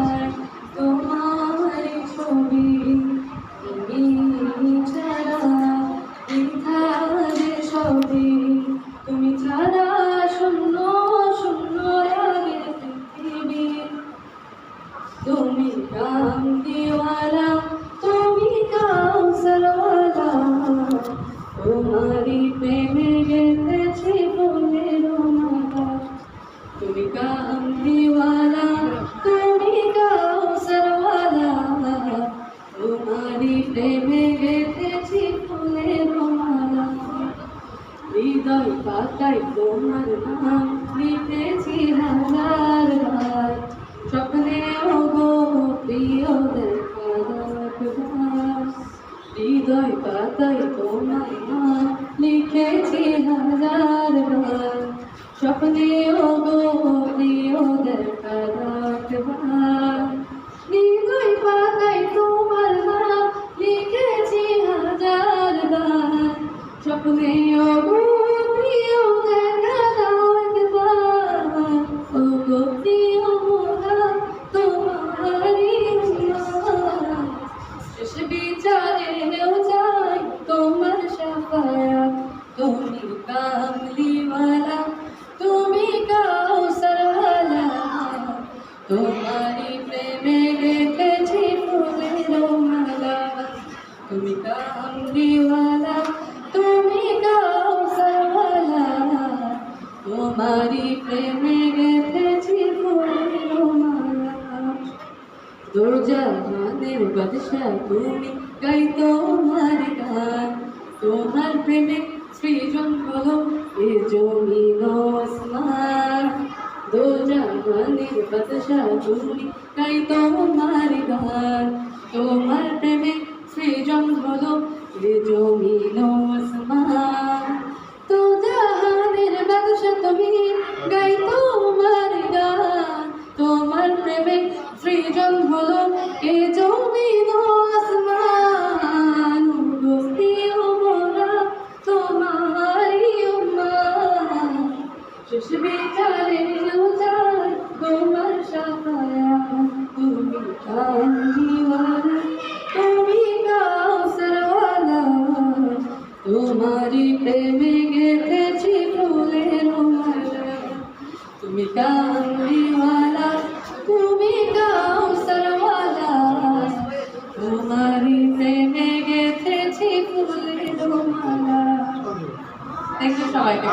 Amen. পাতায় তোমার নাম লিখেছি হাজার বার। স্বপ্নে গো প্রিয় দেখা হৃদয় পাতায় তোমার নাম লিখেছি হাজার বার। স্বপ্নে গো প্রিয় দেখা রাখবার হৃদয় পাতায় তোমার নাম লিখেছি হাজার বার। স্বপ্নে তোমারই প্রেমে গেথেছি দুর্জাহানের বাদশা, তুমি গাই তোমার গান। তোমার প্রেমে সৃজন হলো এ জমিন আসমান দুর্জাহানের বাদশা, তুমি গাই তোমার গান। তোমার প্রেমে সৃজন হলো এ জমিন তুমি গাই তোমার গান, তোমার প্রেমে সৃজন হলো এ জমিন আসমান। প্রিয় মোরা তোমারই উম্মান শেষ বিচারে তোমার সাফায়া। তুমি কান্দিওয়ালা তুমি তোমারই প্রেমে গেথেছি তুমি কামলিওয়ালা তুমি কাউসারওয়ালা। তোমারই প্রেমে গেথেছি ফুলের মালা থ্যাংক সবাইকে।